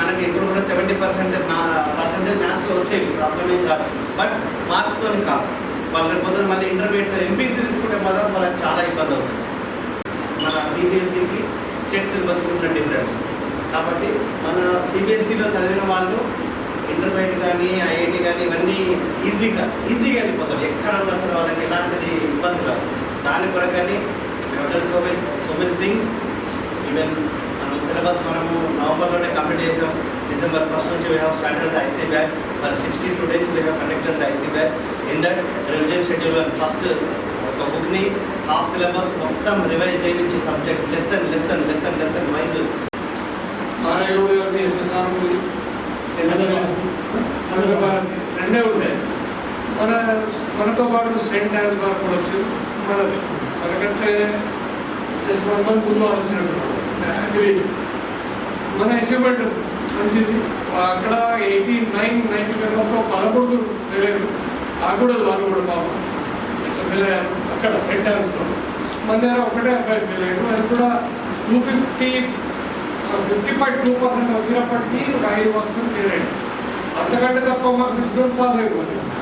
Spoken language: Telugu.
మనకి ఇప్పుడు కూడా సెవెంటీ పర్సెంట్ పర్సెంటేజ్ మ్యాథ్స్లో వచ్చేవి ప్రాబ్లం ఏం కాదు. బట్ మార్క్స్తో కాదు. వాళ్ళు రేపు పొద్దున మళ్ళీ ఇంటర్మీడియట్లో ఎంపీసీ తీసుకుంటే మాత్రం వాళ్ళకి చాలా ఇబ్బంది అవుతుంది. మన సిబిఎస్ఈకి స్టేట్ సిలబస్కి ఉన్న డిఫరెన్స్ కాబట్టి మన సిబిఎస్ఈలో చదివిన వాళ్ళు ఇంటర్మీడియట్ కానీ ఐఐటి కానీ ఇవన్నీ ఈజీగా ఈజీగా వెళ్ళిపోతారు. ఎక్కడ ఉన్నా అసలు వాళ్ళకి ఎలాంటిది ఇబ్బంది కాదు దాని కొరకని so many so many things even syllabus మనము నవంబర్లోనే కంప్లీట్ చేసాం. డిసెంబర్ ఫస్ట్ నుంచి we have started the IC batch for sixty two days we have conducted the IC batch in that revision schedule and first ఒక బుక్ని హాఫ్ సిలబస్ మొత్తం రివైజ్ చేయించి subject lesson lesson lesson lesson wise రెండే ఉంటాయి. మన మనతో పాటు సెయింట్ డాన్స్ వారు కూడా వచ్చారు. మనది మనకంటే జస్ట్ వన్ మంత్ ముందు వాళ్ళు వచ్చినట్టు యాక్చువల్లీ మన అచీవ్మెంట్ మంచిది. అక్కడ ఎయిటీ నైన్ నైన్టీ ఫైవ్ పదకొండు తెలియదు ఆకూడదు వాళ్ళు కూడా పాపం. ఇట్లా ఫెయిల్ అక్కడ సెంట్ డాన్స్లో మన దగ్గర ఒకటే అబ్బాయి ఫెయిల్ అయ్యాడు. అది కూడా two fifty fifty point two percent వచ్చినప్పటికీ ఒక ఐదు పర్సెంట్ ఫెయిల్ అయ్యాడు అంతకంటే తక్కువ మాకు ఇద్దరు పాస్ అయిపోతుంది